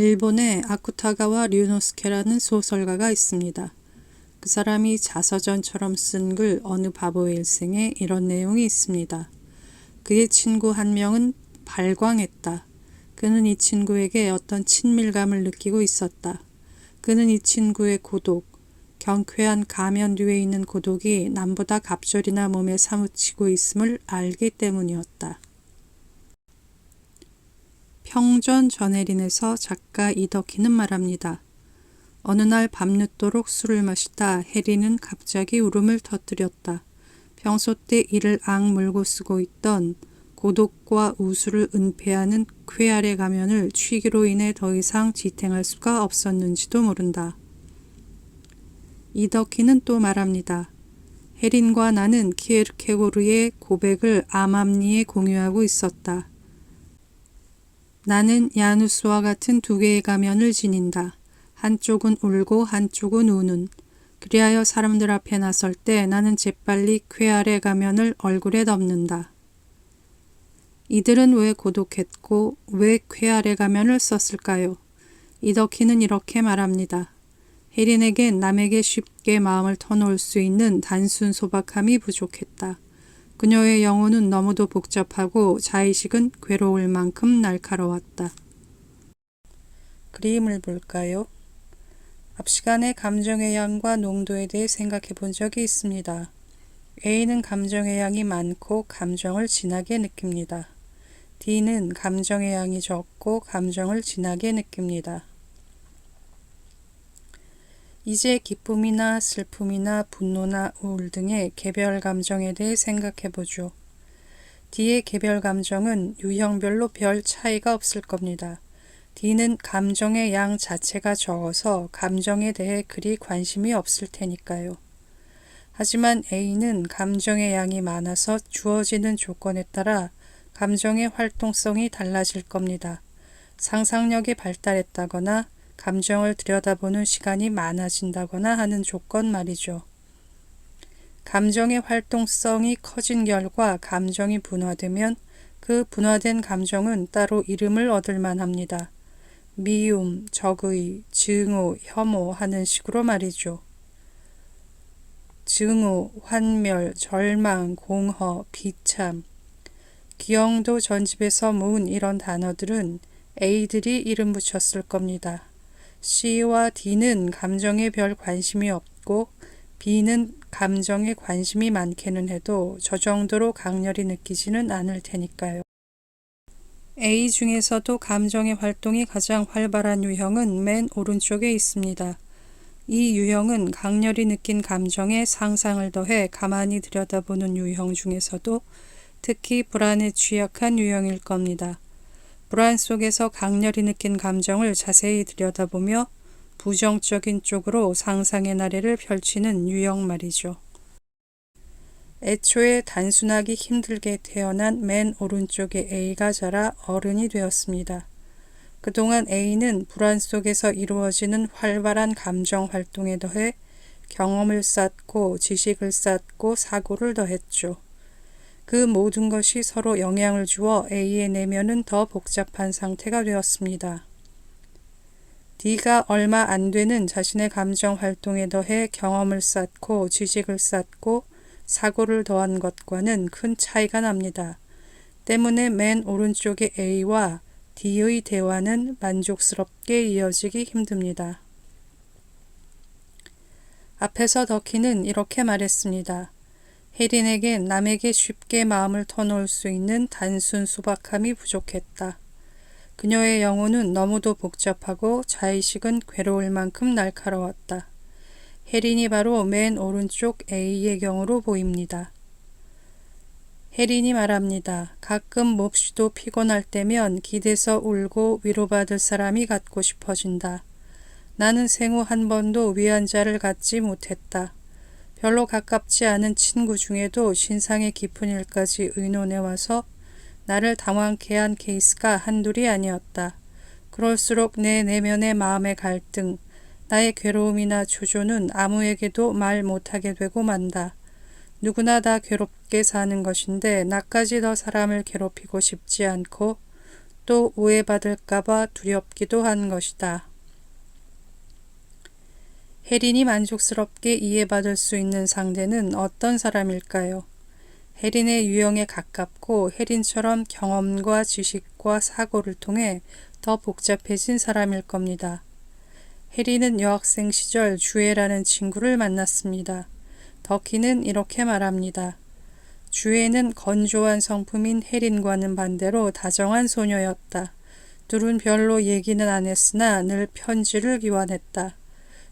일본에 아쿠타가와 류노스케라는 소설가가 있습니다. 그 사람이 자서전처럼 쓴 글 어느 바보의 일생에 이런 내용이 있습니다. 그의 친구 한 명은 발광했다. 그는 이 친구에게 어떤 친밀감을 느끼고 있었다. 그는 이 친구의 고독, 경쾌한 가면 뒤에 있는 고독이 남보다 갑절이나 몸에 사무치고 있음을 알기 때문이었다. 평전 전해린에서 작가 이덕희는 말합니다. 어느 날 밤늦도록 술을 마시다 해리는 갑자기 울음을 터뜨렸다. 평소 때 이를 악물고 쓰고 있던 고독과 우수를 은폐하는 쾌활의 가면을 취기로 인해 더 이상 지탱할 수가 없었는지도 모른다. 이덕희는 또 말합니다. 혜린과 나는 키에르케고르의 고백을 암암리에 공유하고 있었다. 나는 야누스와 같은 두 개의 가면을 지닌다. 한쪽은 울고 한쪽은 우는. 그리하여 사람들 앞에 나설 때 나는 재빨리 쾌활의 가면을 얼굴에 덮는다. 이들은 왜 고독했고 왜 쾌활의 가면을 썼을까요? 이덕희는 이렇게 말합니다. 혜린에겐 남에게 쉽게 마음을 터놓을 수 있는 단순 소박함이 부족했다. 그녀의 영혼은 너무도 복잡하고 자의식은 괴로울 만큼 날카로웠다. 그림을 볼까요? 앞 시간에 감정의 양과 농도에 대해 생각해 본 적이 있습니다. A는 감정의 양이 많고 감정을 진하게 느낍니다. D는 감정의 양이 적고 감정을 진하게 느낍니다. 이제 기쁨이나 슬픔이나 분노나 우울 등의 개별 감정에 대해 생각해 보죠. D의 개별 감정은 유형별로 별 차이가 없을 겁니다. D는 감정의 양 자체가 적어서 감정에 대해 그리 관심이 없을 테니까요. 하지만 A는 감정의 양이 많아서 주어지는 조건에 따라 감정의 활동성이 달라질 겁니다. 상상력이 발달했다거나 감정을 들여다보는 시간이 많아진다거나 하는 조건 말이죠. 감정의 활동성이 커진 결과 감정이 분화되면 그 분화된 감정은 따로 이름을 얻을 만 합니다. 미움, 적의, 증오, 혐오 하는 식으로 말이죠. 증오, 환멸, 절망, 공허, 비참. 기영도 전집에서 모은 이런 단어들은 A들이 이름 붙였을 겁니다. C와 D는 감정에 별 관심이 없고 B는 감정에 관심이 많게는 해도 저 정도로 강렬히 느끼지는 않을 테니까요. A 중에서도 감정의 활동이 가장 활발한 유형은 맨 오른쪽에 있습니다. 이 유형은 강렬히 느낀 감정에 상상을 더해 가만히 들여다보는 유형 중에서도 특히 불안에 취약한 유형일 겁니다. 불안 속에서 강렬히 느낀 감정을 자세히 들여다보며 부정적인 쪽으로 상상의 나래를 펼치는 유형 말이죠. 애초에 단순하기 힘들게 태어난 맨 오른쪽의 A가 자라 어른이 되었습니다. 그동안 A는 불안 속에서 이루어지는 활발한 감정 활동에 더해 경험을 쌓고 지식을 쌓고 사고를 더했죠. 그 모든 것이 서로 영향을 주어 A의 내면은 더 복잡한 상태가 되었습니다. D가 얼마 안 되는 자신의 감정 활동에 더해 경험을 쌓고 지식을 쌓고 사고를 더한 것과는 큰 차이가 납니다. 때문에 맨 오른쪽의 A와 D의 대화는 만족스럽게 이어지기 힘듭니다. 앞에서 더키는 이렇게 말했습니다. 혜린에겐 남에게 쉽게 마음을 터놓을 수 있는 단순 소박함이 부족했다. 그녀의 영혼은 너무도 복잡하고 자의식은 괴로울 만큼 날카로웠다. 혜린이 바로 맨 오른쪽 A의 경우로 보입니다. 혜린이 말합니다. 가끔 몹시도 피곤할 때면 기대서 울고 위로받을 사람이 갖고 싶어진다. 나는 생후 한 번도 위안자를 갖지 못했다. 별로 가깝지 않은 친구 중에도 신상의 깊은 일까지 의논해 와서 나를 당황케 한 케이스가 한둘이 아니었다. 그럴수록 내 내면의 마음의 갈등, 나의 괴로움이나 조조는 아무에게도 말 못하게 되고 만다. 누구나 다 괴롭게 사는 것인데 나까지 더 사람을 괴롭히고 싶지 않고 또 오해받을까봐 두렵기도 한 것이다. 혜린이 만족스럽게 이해받을 수 있는 상대는 어떤 사람일까요? 혜린의 유형에 가깝고 혜린처럼 경험과 지식과 사고를 통해 더 복잡해진 사람일 겁니다. 혜린은 여학생 시절 주애라는 친구를 만났습니다. 덕희는 이렇게 말합니다. 주애는 건조한 성품인 혜린과는 반대로 다정한 소녀였다. 둘은 별로 얘기는 안 했으나 늘 편지를 교환했다.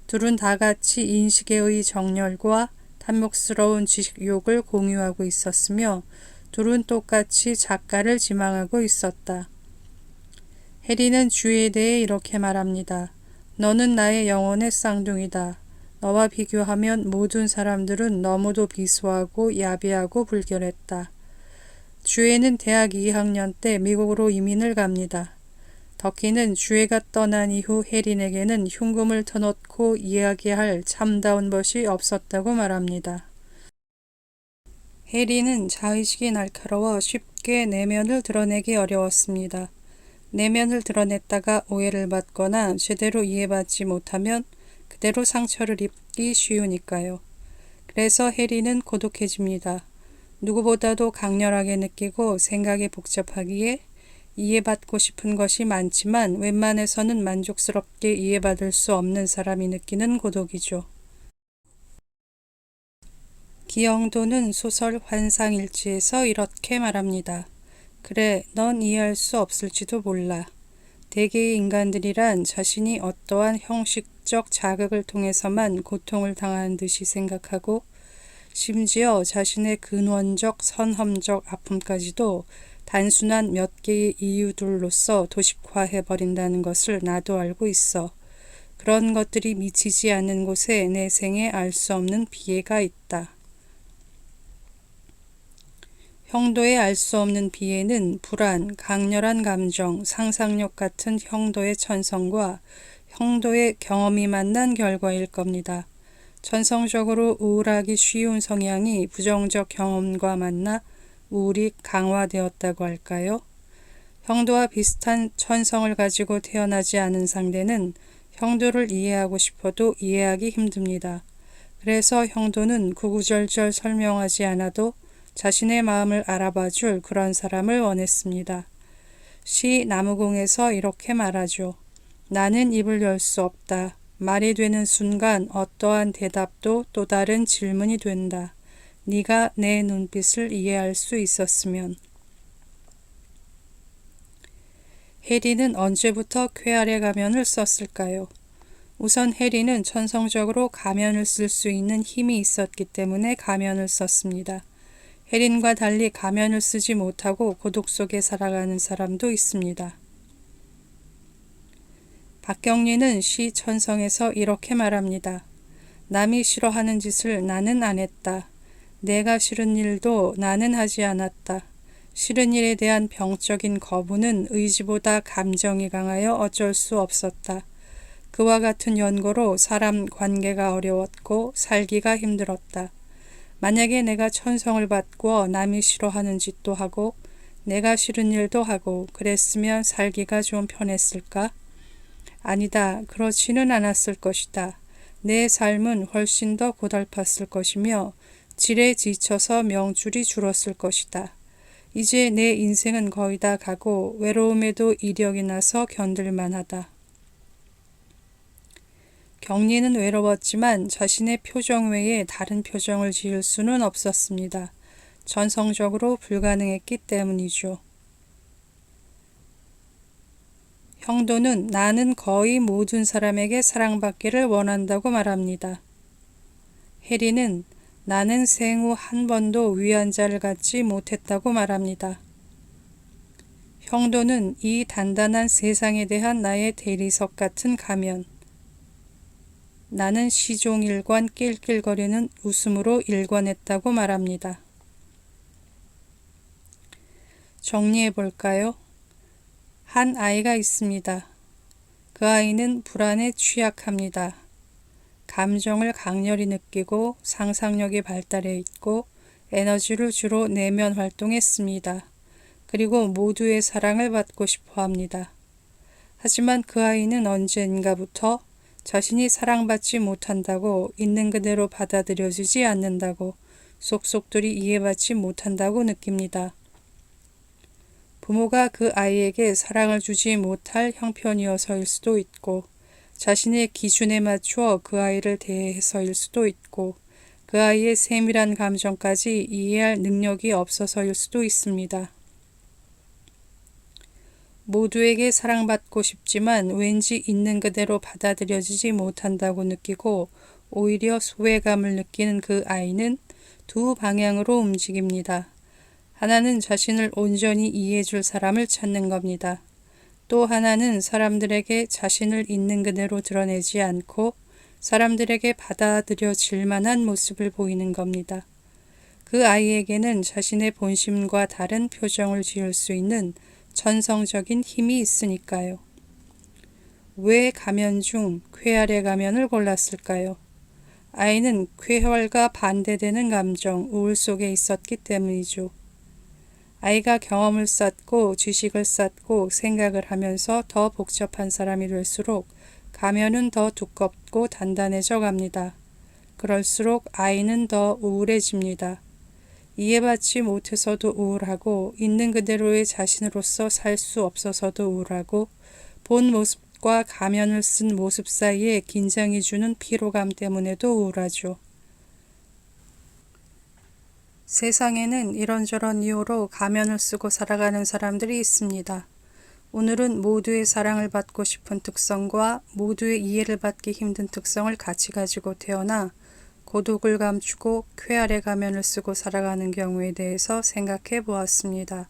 둘은 다 같이 인식의 정렬과 탐욕스러운 지식욕을 공유하고 있었으며 둘은 똑같이 작가를 지망하고 있었다. 해리는 주에 대해 이렇게 말합니다. 너는 나의 영혼의 쌍둥이다. 너와 비교하면 모든 사람들은 너무도 비수하고 야비하고 불결했다. 주에는 대학 2학년 때 미국으로 이민을 갑니다. 덕희는 주애가 떠난 이후 혜린에게는 흉금을 터놓고 이야기할 참다운 것이 없었다고 말합니다. 혜린은 자의식이 날카로워 쉽게 내면을 드러내기 어려웠습니다. 내면을 드러냈다가 오해를 받거나 제대로 이해받지 못하면 그대로 상처를 입기 쉬우니까요. 그래서 혜린은 고독해집니다. 누구보다도 강렬하게 느끼고 생각이 복잡하기에 이해받고 싶은 것이 많지만 웬만해서는 만족스럽게 이해받을 수 없는 사람이 느끼는 고독이죠. 기영도는 소설 환상일지에서 이렇게 말합니다. 그래, 넌 이해할 수 없을지도 몰라. 대개의 인간들이란 자신이 어떠한 형식적 자극을 통해서만 고통을 당하는 듯이 생각하고 심지어 자신의 근원적 선험적 아픔까지도 단순한 몇 개의 이유들로서 도식화해 버린다는 것을 나도 알고 있어. 그런 것들이 미치지 않는 곳에 내 생에 알 수 없는 비애가 있다. 형도의 알 수 없는 비애는 불안, 강렬한 감정, 상상력 같은 형도의 천성과 형도의 경험이 만난 결과일 겁니다. 천성적으로 우울하기 쉬운 성향이 부정적 경험과 만나 우울이 강화되었다고 할까요? 형도와 비슷한 천성을 가지고 태어나지 않은 상대는 형도를 이해하고 싶어도 이해하기 힘듭니다. 그래서 형도는 구구절절 설명하지 않아도 자신의 마음을 알아봐 줄 그런 사람을 원했습니다. 시 나무공에서 이렇게 말하죠. 나는 입을 열 수 없다. 말이 되는 순간 어떠한 대답도 또 다른 질문이 된다. 네가 내 눈빛을 이해할 수 있었으면. 해리는 언제부터 쾌활의 가면을 썼을까요? 우선 해리는 천성적으로 가면을 쓸 수 있는 힘이 있었기 때문에 가면을 썼습니다. 해린과 달리 가면을 쓰지 못하고 고독 속에 살아가는 사람도 있습니다. 박경리는 시 천성에서 이렇게 말합니다. 남이 싫어하는 짓을 나는 안 했다. 내가 싫은 일도 나는 하지 않았다. 싫은 일에 대한 병적인 거부는 의지보다 감정이 강하여 어쩔 수 없었다. 그와 같은 연고로 사람 관계가 어려웠고 살기가 힘들었다. 만약에 내가 천성을 받고 남이 싫어하는 짓도 하고 내가 싫은 일도 하고 그랬으면 살기가 좀 편했을까? 아니다. 그렇지는 않았을 것이다. 내 삶은 훨씬 더 고달팠을 것이며 질에 지쳐서 명줄이 줄었을 것이다. 이제 내 인생은 거의 다 가고 외로움에도 이력이 나서 견딜만 하다. 경리는 외로웠지만 자신의 표정 외에 다른 표정을 지을 수는 없었습니다. 전성적으로 불가능했기 때문이죠. 형도는 나는 거의 모든 사람에게 사랑받기를 원한다고 말합니다. 해리는 나는 생후 한 번도 위안자를 갖지 못했다고 말합니다. 형도는 이 단단한 세상에 대한 나의 대리석 같은 가면. 나는 시종일관 낄낄거리는 웃음으로 일관했다고 말합니다. 정리해 볼까요? 한 아이가 있습니다. 그 아이는 불안에 취약합니다. 감정을 강렬히 느끼고 상상력이 발달해 있고 에너지를 주로 내면 활동했습니다. 그리고 모두의 사랑을 받고 싶어 합니다. 하지만 그 아이는 언젠가부터 자신이 사랑받지 못한다고 있는 그대로 받아들여지지 않는다고 속속들이 이해받지 못한다고 느낍니다. 부모가 그 아이에게 사랑을 주지 못할 형편이어서일 수도 있고, 자신의 기준에 맞추어 그 아이를 대해서일 수도 있고, 그 아이의 세밀한 감정까지 이해할 능력이 없어서일 수도 있습니다. 모두에게 사랑받고 싶지만 왠지 있는 그대로 받아들여지지 못한다고 느끼고 오히려 소외감을 느끼는 그 아이는 두 방향으로 움직입니다. 하나는 자신을 온전히 이해해줄 사람을 찾는 겁니다. 또 하나는 사람들에게 자신을 있는 그대로 드러내지 않고 사람들에게 받아들여질 만한 모습을 보이는 겁니다. 그 아이에게는 자신의 본심과 다른 표정을 지을 수 있는 전성적인 힘이 있으니까요. 왜 가면 중 쾌활의 가면을 골랐을까요? 아이는 쾌활과 반대되는 감정, 우울 속에 있었기 때문이죠. 아이가 경험을 쌓고 지식을 쌓고 생각을 하면서 더 복잡한 사람이 될수록 가면은 더 두껍고 단단해져 갑니다. 그럴수록 아이는 더 우울해집니다. 이해받지 못해서도 우울하고 있는 그대로의 자신으로서 살 수 없어서도 우울하고 본 모습과 가면을 쓴 모습 사이에 긴장이 주는 피로감 때문에도 우울하죠. 세상에는 이런저런 이유로 가면을 쓰고 살아가는 사람들이 있습니다. 오늘은 모두의 사랑을 받고 싶은 특성과 모두의 이해를 받기 힘든 특성을 같이 가지고 태어나 고독을 감추고 쾌활의 가면을 쓰고 살아가는 경우에 대해서 생각해 보았습니다.